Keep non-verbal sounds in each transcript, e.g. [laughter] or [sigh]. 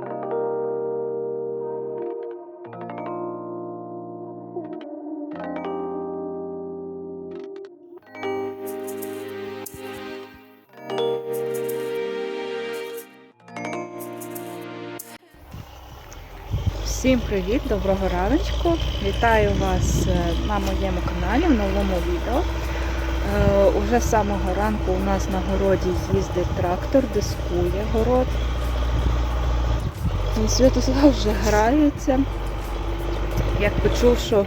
Всім привіт, доброго раночку. Вітаю вас е, на моєму каналі в новому відео. Е, Уже самого ранку у нас на городі їздить трактор, дискує город. Святослав вже грається. Як почув, що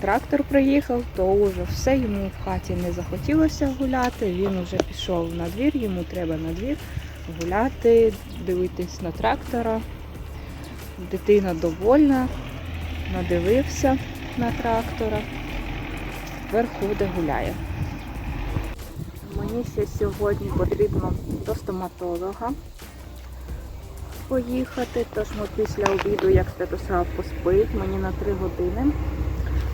трактор приїхав, то вже все йому в хаті не захотілося гуляти. Він вже пішов на двір, йому треба на двір гуляти, дивитись на трактора. Дитина довольна, надивився на трактора. Тепер ходить гуляє. Мені ще сьогодні потрібно до стоматолога поїхати, тож ми після обіду, як Святослав поспить, мені на 3 години.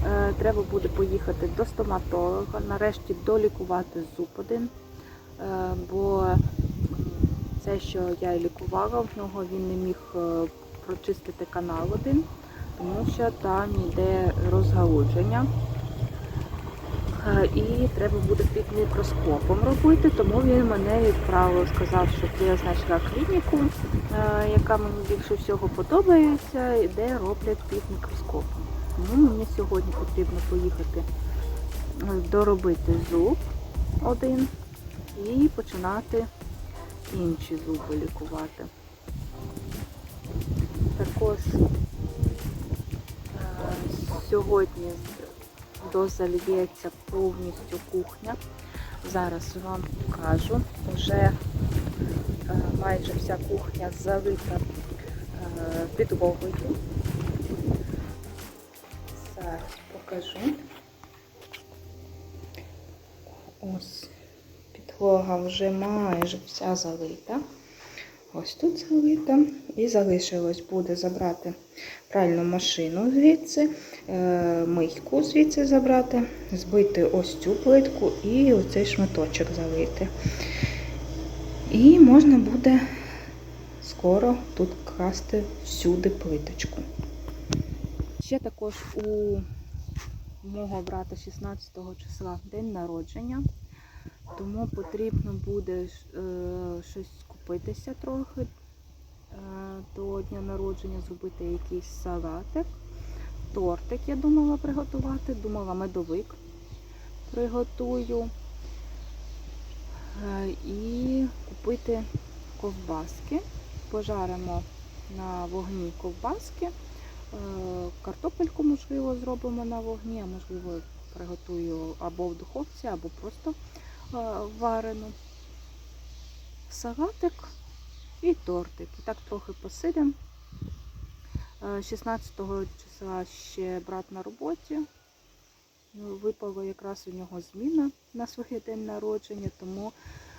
Е, Треба буде поїхати до стоматолога, нарешті долікувати зуб один, Е, бо це, що я лікувала, в нього він не міг е, прочистити канал один, тому що там йде розгалудження. І треба буде під мікроскопом робити, тому він мене відправив, сказав, що я знайшла клініку, яка мені більше всього подобається, де роблять під мікроскопом. Тому мені сьогодні потрібно поїхати е, доробити зуб один і починати інші зуби лікувати. Також е, сьогодні дозальється повністю кухня. Зараз вам покажу. Вже е, майже вся кухня залита е, підлогою. Зараз покажу. Ось підлога вже майже вся залита. Ось тут залита. І залишилось буде забрати пральну машину звідси, е, мийку звідси забрати, збити ось цю плитку і оцей шматочок залити. І можна буде скоро тут класти всюди плиточку. Ще також у мого брата 16 числа день народження, тому потрібно буде е, щось купитися трохи е, до дня народження, зробити якийсь салатик, тортик я думала приготувати, думала медовик приготую і купити ковбаски. Пожаримо на вогні ковбаски. Е, Картопельку, можливо, зробимо на вогні, а можливо, приготую або в духовці, або просто е, варену. Салатик і тортик. І так трохи посидимо. Е, 16 числа ще брат на роботі. Ну, Випала якраз у нього зміна на своє день народження, тому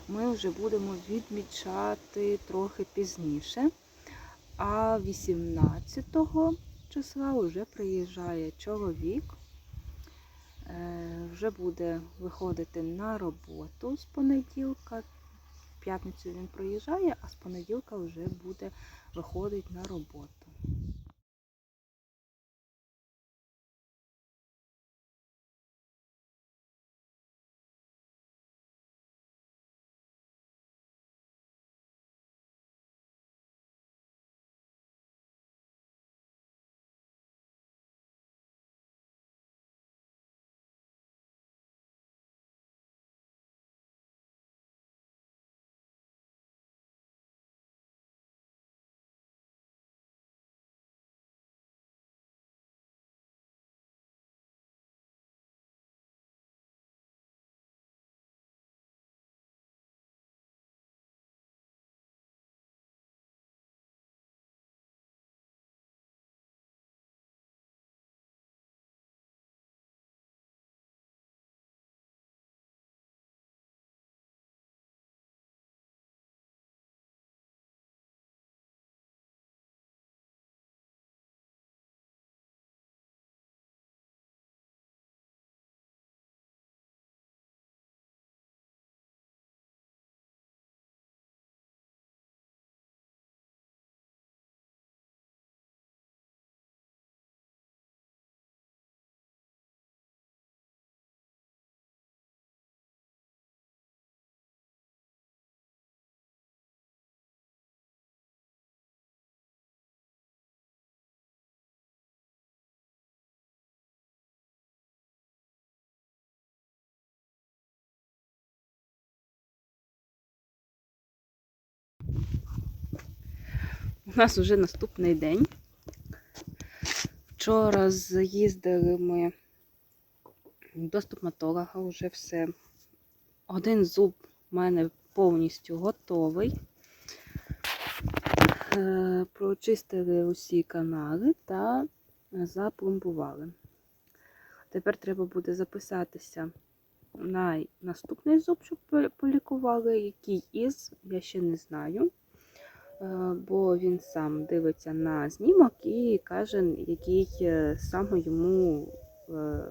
ми вже будемо відмічати трохи пізніше. А 18 числа вже приїжджає чоловік, Е, вже буде виходити на роботу з понеділка. В п'ятницю він приїжджає, а з понеділка вже буде виходить на роботу. У нас вже наступний день. Вчора з'їздили ми до стоматолога, вже все. Один зуб у мене повністю готовий. Е, Прочистили усі канали та запломбували. Тепер треба буде записатися на наступний зуб, щоб полікували. Який із, я ще не знаю. Е, Бо він сам дивиться на знімок і каже, який е, саме йому е,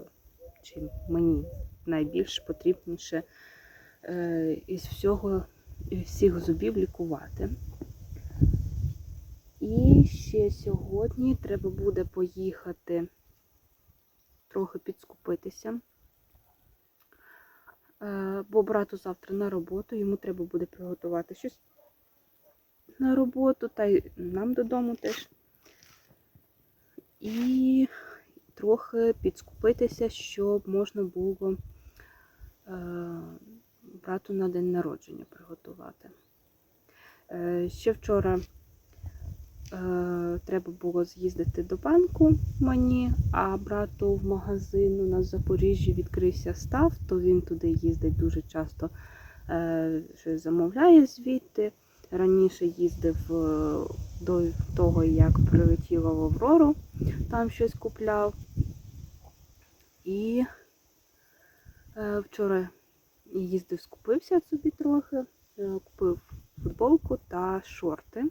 чи мені найбільш потрібніше із всього всіх зубів лікувати. І ще сьогодні треба буде поїхати трохи підскупитися. Бо брату завтра на роботу, йому треба буде приготувати щось на роботу, та й нам додому теж. І трохи підскупитися, щоб можна було е, брату на день народження приготувати. Е, ще вчора е, треба було з'їздити до банку мені, а брату в магазин у нас в Запоріжжі відкрився став, то він туди їздить дуже часто, щось замовляє звідти. Раніше їздив е, до того, як прилетіла в Аврору, там щось купляв. І е, вчора їздив, скупився собі трохи, е, купив футболку та шорти.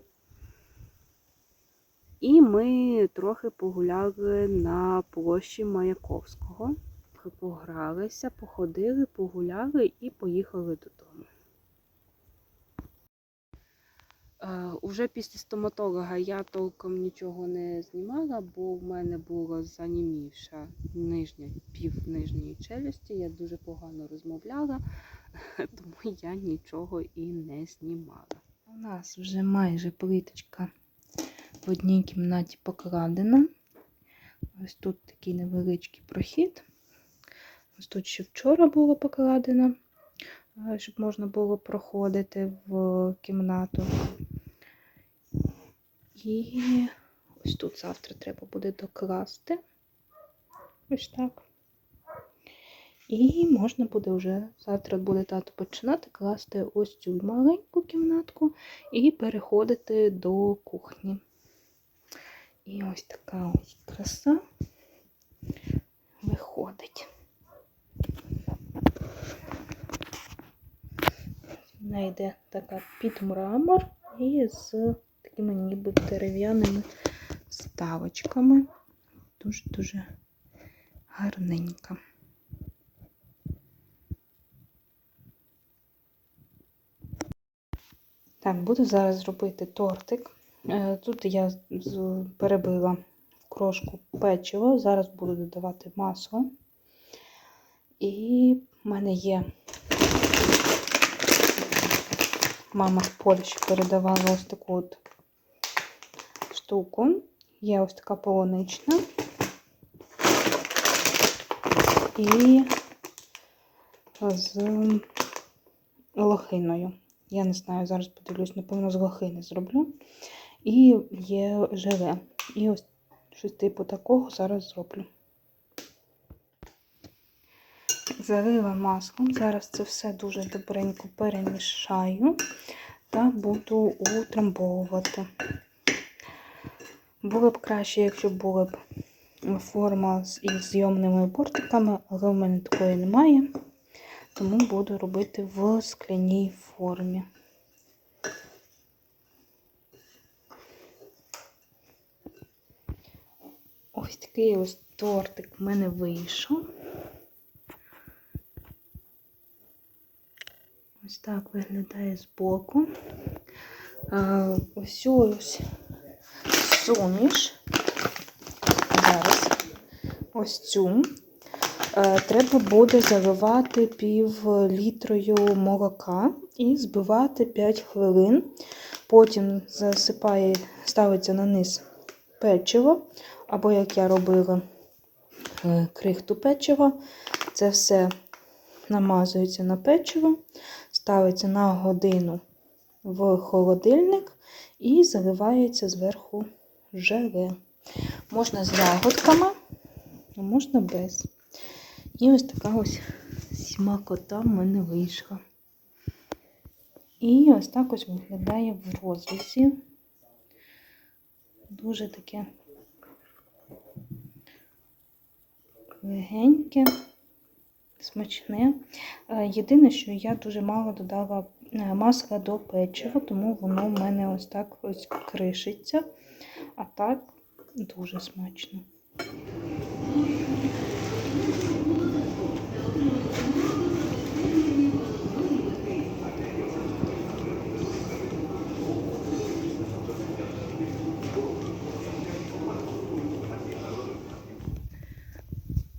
І ми трохи погуляли на площі Маяковського. Погралися, походили, погуляли і поїхали додому. Е, Уже після стоматолога я толком нічого не знімала, бо в мене була занімівша нижня пів нижньої челюсті. Я дуже погано розмовляла, [laughs] тому я нічого і не знімала. У нас вже майже плиточка в одній кімнаті покладена. Ось тут такий невеличкий прохід. Ось тут ще вчора було покладено, е, щоб можна було проходити в кімнату. І ось тут завтра треба буде докласти. Ось так. І можна буде вже, завтра буде тато починати класти ось цю маленьку кімнатку і переходити до кухні. І ось така ось краса виходить. Вона така під мрамор і з такими ніби дерев'яними ставочками. Дуже-дуже гарненька. Так, буду зараз робити тортик. Е, Тут я перебила в крошку печиво. Зараз буду додавати масло. І в мене є мама з Польщі передавала ось таку от штуку. Є ось така полунична. І з лохиною. Я не знаю, зараз подивлюсь, напевно, з лохини зроблю. І є желе. І ось щось типу такого зараз зроблю. Залила маслом. Зараз це все дуже добренько перемішаю та буду утрамбовувати. Було б краще, якщо була б форма з зйомними бортиками, але в мене такої немає, тому буду робити в скляній формі. Ось такий ось тортик в мене вийшов. Ось так виглядає збоку. Ось ось суміш. Зараз ось цю. Е, Треба буде заливати пів літрою молока і збивати 5 хвилин. Потім засипає, ставиться на низ печиво, або, як я робила, е, крихту печива. Це все намазується на печиво, ставиться на годину в холодильник і заливається зверху желе. Можна з ягодками, а можна без. І ось така ось смакота в мене вийшла. І ось так ось виглядає в розрізі. Дуже таке легеньке, смачне. Е, Єдине, що я дуже мало додала е, масла до печива, тому воно в мене ось так ось кришиться. А так дуже смачно.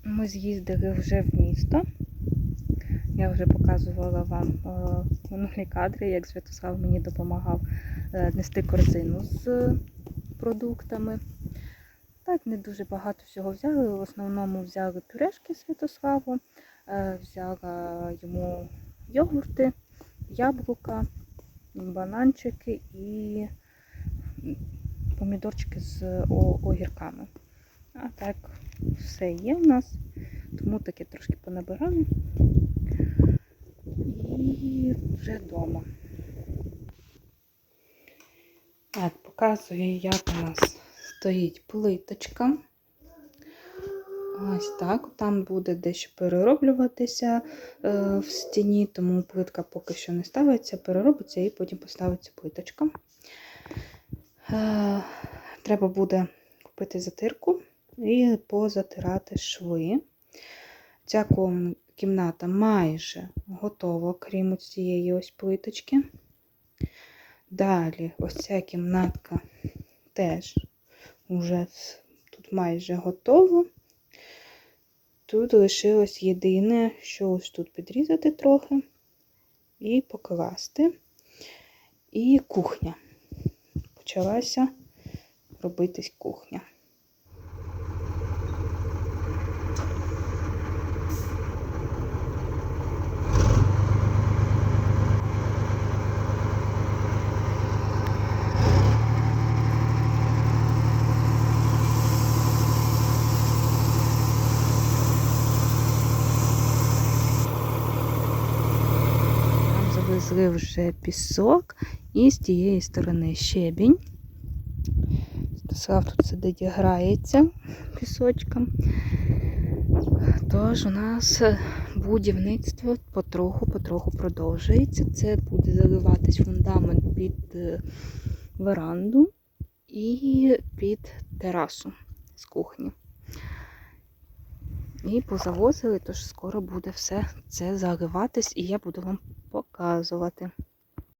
Ми з'їздили вже в місто. Я вже показувала вам е, минулі кадри, як Святослав мені допомагав е, нести корзину з продуктами. Так, не дуже багато всього взяли. В основному взяли пюрешки Святославу, е, взяла йому йогурти, яблука, бананчики і помідорчики з огірками. А так, все є в нас, тому таки трошки понабирали. І вже вдома. Так, показую, як у нас стоїть плиточка. Ось так. Там буде дещо перероблюватися е, в стіні, тому плитка поки що не ставиться, переробиться і потім поставиться плиточка. Е, треба буде купити затирку і позатирати шви. Ця кімната майже готова, крім цієї ось плиточки. Далі, ось ця кімнатка теж вже тут майже готова. Тут лишилось єдине, що ось тут підрізати трохи і покласти. І кухня. Почалася робитись кухня. Там вже пісок і з тієї сторони щебінь. Стаслав тут сидить і грається пісочком. Тож у нас будівництво потроху-потроху продовжується. Це буде заливатись фундамент під е, веранду і під терасу з кухні. І позавозили, тож скоро буде все це заливатись, і я буду вам показувати.